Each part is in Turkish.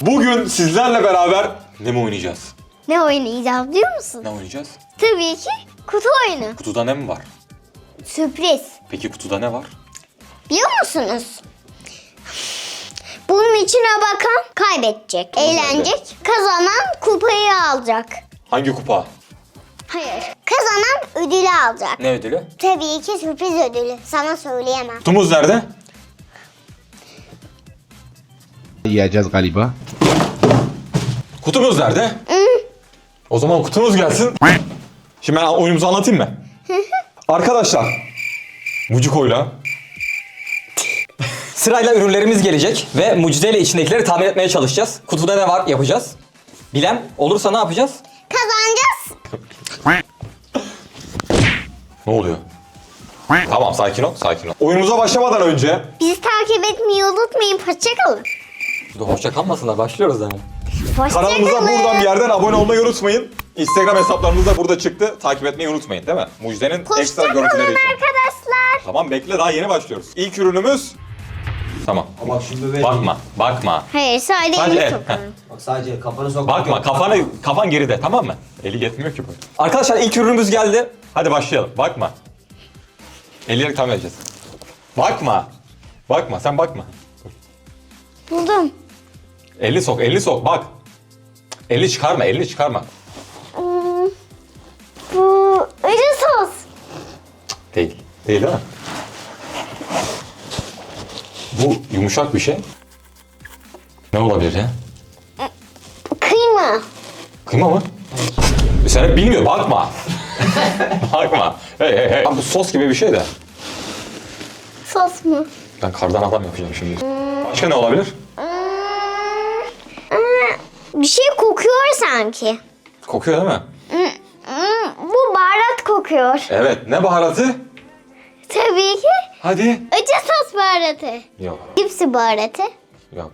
Bugün sizlerle beraber ne mi oynayacağız? Ne oynayacağız biliyor musun? Ne oynayacağız? Tabii ki kutu oyunu. Kutuda ne mi var? Sürpriz. Peki kutuda ne var? Biliyor musunuz? Bunun içine bakan kaybedecek, eğlenecek. Kazanan kupayı alacak. Hangi kupa? Hayır. Kazanan ödülü alacak. Ne ödülü? Tabii ki sürpriz ödülü. Sana söyleyemem. Kutumuz nerede? Yiyeceğiz galiba. Kutumuz nerede? O zaman kutumuz gelsin. Şimdi ben oyunumuzu anlatayım mı? Arkadaşlar. Muciko'yla Sırayla ürünlerimiz gelecek ve mucizeyle içindekileri tahmin etmeye çalışacağız. Kutuda ne var yapacağız. Bilen olursa ne yapacağız? Kazanacağız. Ne oluyor? Tamam sakin ol, sakin ol. Oyunumuza başlamadan önce Bizi takip etmeyi unutmayın. Hoşçakalın. Dur hoşça kalmasınlar başlıyoruz yani. kanalımıza buradan bir yerden abone olmayı unutmayın. Instagram hesaplarımız da burada çıktı. Takip etmeyi unutmayın değil mi? Mucize'nin ekstra Hoşçakalın görüntüleri için. arkadaşlar. Tamam bekle daha yeni başlıyoruz. İlk ürünümüz... Tamam. Bak şimdi ver. Bakma, bakma. Hayır sadece Sadece elini el. sokarım. Bak sadece kafanı sok. Bakma, kafanı, kafan geride tamam mı? Eli yetmiyor ki bu. Arkadaşlar ilk ürünümüz geldi. Hadi başlayalım. Bakma. Elleri tam edeceğiz. Bakma. Bakma, sen bakma. Buldum. Elini sok, elini sok, bak. Elini çıkarma, elini çıkarma. Hmm, bu acı sos. Değil. Değil değil mi? Bu yumuşak bir şey. Ne olabilir ya? Kıyma. Kıyma mı? Sen hep bilmiyor, bakma. bakma. Hey hey hey. Bu sos gibi bir şey de. Sos mu? Ben kardan adam yapacağım şimdi. Başka ne olabilir? Bir şey kokuyor sanki. Kokuyor değil mi? Hmm, bu baharat kokuyor. Evet. Ne baharatı? Tabii ki Hadi. acı sos baharatı. Yok. Cipsi baharatı. Yok.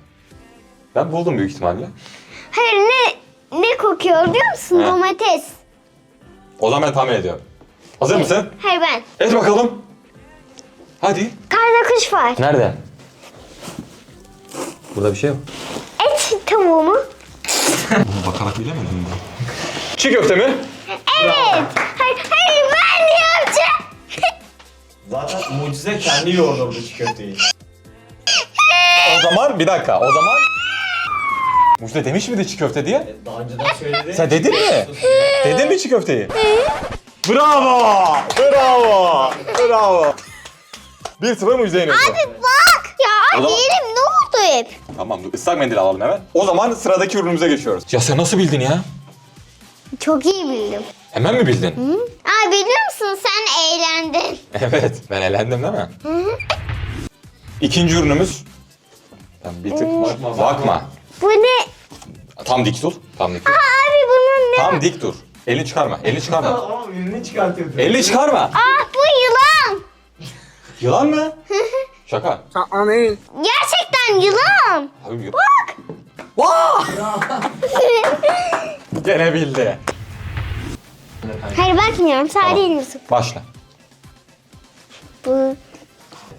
Ben buldum büyük ihtimalle. Hayır ne ne kokuyor biliyor musun? He. Domates. O zaman ben tahmin ediyorum. Hazır mısın? Hayır ben. Et bakalım. Hadi. Karda kuş var. Nerede? Burada bir şey yok. Mu? Bakarak bilemedim ben. Çiğ köfte mi? Evet. Hayır, hayır ben yapacağım. Zaten mucize kendi yoğurdu bu çiğ köfteyi. O zaman bir dakika. O zaman Mucize demiş miydi çiğ köfte diye? Daha önceden söyledi. Sen dedin mi? dedin mi çiğ köfteyi? Bravo! Bravo! Bravo! Bir sıfır Mucize yeniyor. Bak. Ya O zaman- diyelim ne hep? Tamam dur ıslak mendil alalım hemen. O zaman sıradaki ürünümüze geçiyoruz. Ya sen nasıl bildin ya? Çok iyi bildim. Hemen mi bildin? Aa biliyor musun sen eğlendin. Evet. Ben elendim değil mi? İkinci ürünümüz. Ben bir tık bakma. bakma. Bu ne? Tam dik dur. Tam dik dur. Abi bunun ne? Tam dik dur. Elini çıkarma. Elini çıkarma. Ama ünlü çıkartıyordu. Elini çıkarma. Ah bu yılan. Yılan mı? Şaka. Gerçekten yılan. Abi, y- Gene bildi. Hayır bakmıyorum sadece Tamam. elimi sık. Başla. Bu,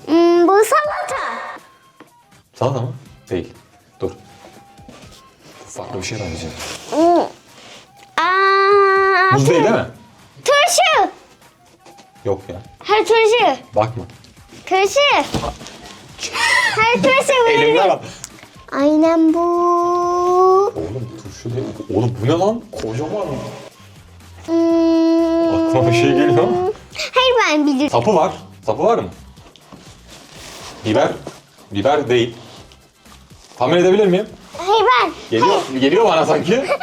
hmm, bu salata. Salata mı? Değil. Dur. Farklı bir şey benziyor. Hmm. Aa, Muz değil değil mi? turşu. Yok ya. Hayır turşu. Bakma. Turşu. Turşu Elimden veririm. al. Aynen bu. Oğlum turşu değil. Oğlum bu ne lan? Kocaman. Hmm. Aklıma bir şey geliyor. Hayır ben bilirim. Sapı var. Sapı var mı? Biber. Biber değil. Tahmin edebilir miyim? Hayır ben. Geliyor, geliyor bana sanki.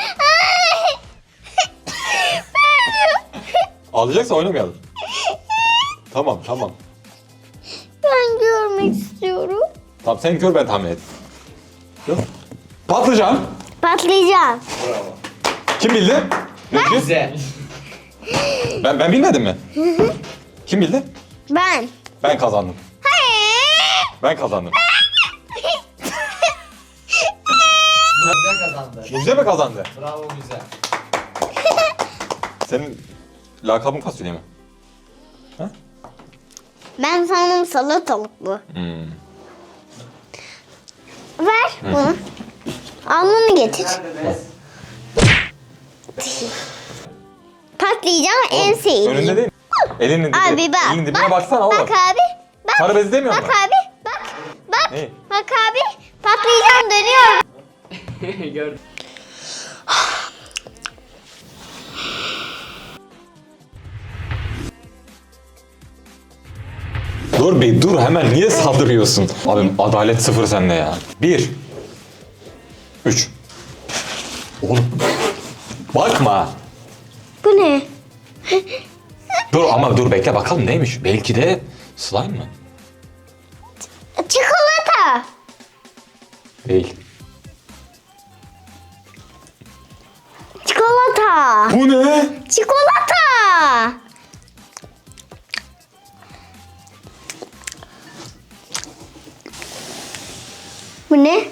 Alacaksa oynamayalım. Tamam, tamam. Ben görmek istiyorum. Tamam sen gör ben tahmin et. Yok. Patlıcan. Patlayacağım. Kim bildi? Mucize. Mucize. Ben, ben bilmedim mi? Kim bildi? Ben. Ben kazandım. Hayır. Ben kazandım. Mucize kazandı. Mucize mi kazandı? Bravo Mucize. Senin lakabın fasulye mi? Ben sandım salatalık bu. Hmm. Ver bunu. Alnını getir. Patlayacağım en sevdiğim. Önünde değil. Elinin dibi. Abi bak. Elinin dibine bak, baksana oğlum. Bak abi. Bak. Sarı bezi demiyor Bak mu? abi. Bak. Bak. Ne? Bak abi. Patlayacağım dönüyorum. Gördüm. Dur bir dur hemen niye saldırıyorsun? Abi adalet sıfır sende ya. Bir. Üç. Oğlum. Bakma. Bu ne? Dur ama dur bekle bakalım neymiş. Belki de slime mı? Çikolata. Değil. Çikolata. Bu ne? Çikolata. Bu ne?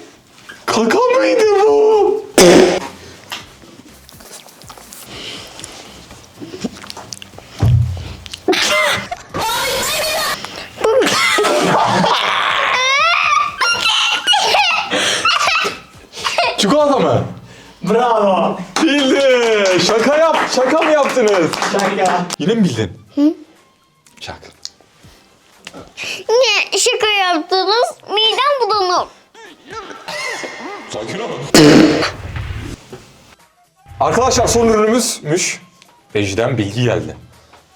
Kaka mıydı bu? Çikolata mı? Bravo. Bildi. Şaka yap. Şaka mı yaptınız? Şaka. Yine mi bildin? Hı? Şaka. Ne şaka yaptınız? Midem Arkadaşlar son ürünümüzmüş. Ejden bilgi geldi.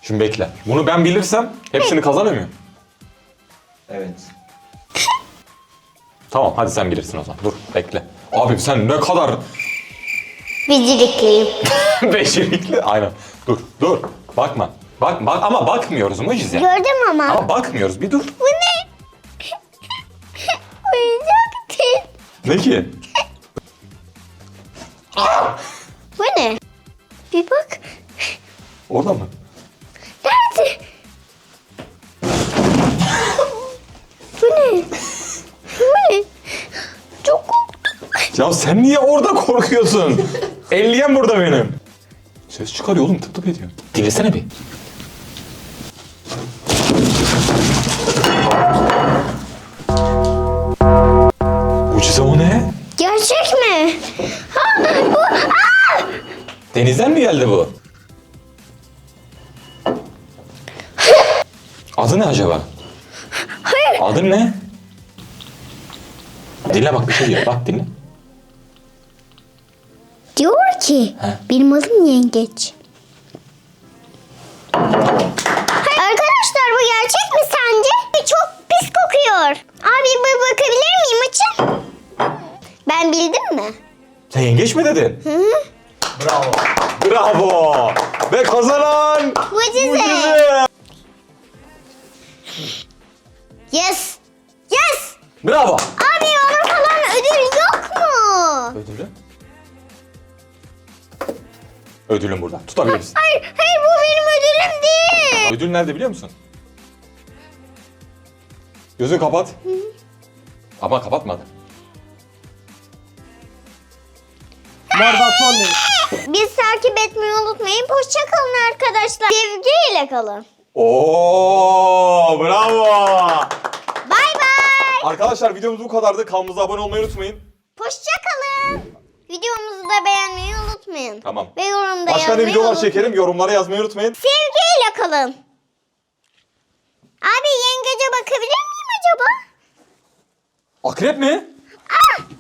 Şimdi bekle. Bunu ben bilirsem hepsini kazanıyor muyum? Evet. Tamam hadi sen bilirsin o zaman. Dur bekle. Abi sen ne kadar Becerikliyim. becerikli. Aynen. Dur dur. Bakma. Bak, bak ama bakmıyoruz Mucize. Gördüm ama. Ama bakmıyoruz bir dur. Bu ne? Oyuncak değil. Ne ki? Bu ne? Bir bak. Orada mı? Nerede? Bu ne? Bu ne? Çok korktum. Ya sen niye orada korkuyorsun? Elleyen burada benim. Ses çıkarıyor oğlum tıp tıp ediyor. Dinlesene bir. Denizden mi geldi bu? Adı ne acaba? Hayır. Adı ne? Dinle bak bir şey diyor. Bak dinle. Diyor ki He. benim adım yengeç. Arkadaşlar bu gerçek mi sence? Çok pis kokuyor. Abi bir bakabilir miyim açın? Ben bildim mi? Sen yengeç mi dedin? Bravo. Bravo. Ve kazanan Mucize. Mucize. Yes. Yes. Bravo. Abi ona falan ödül yok mu? Ödülü? Ödülüm burada. Tutabilirsin. Hayır, hayır bu benim ödülüm değil. Ödül nerede biliyor musun? Gözünü kapat. Ama kapatmadı. Bardak son ne? Biz takip etmeyi unutmayın. Hoşça kalın arkadaşlar. Sevgiyle kalın. Oo, bravo. Bay bay. Arkadaşlar videomuz bu kadardı. Kanalımıza abone olmayı unutmayın. Hoşça kalın. Videomuzu da beğenmeyi unutmayın. Tamam. Ve yorumda Başka ne yazmayı videolar unutmayın. çekerim yorumlara yazmayı unutmayın. Sevgiyle kalın. Abi yengece bakabilir miyim acaba? Akrep mi?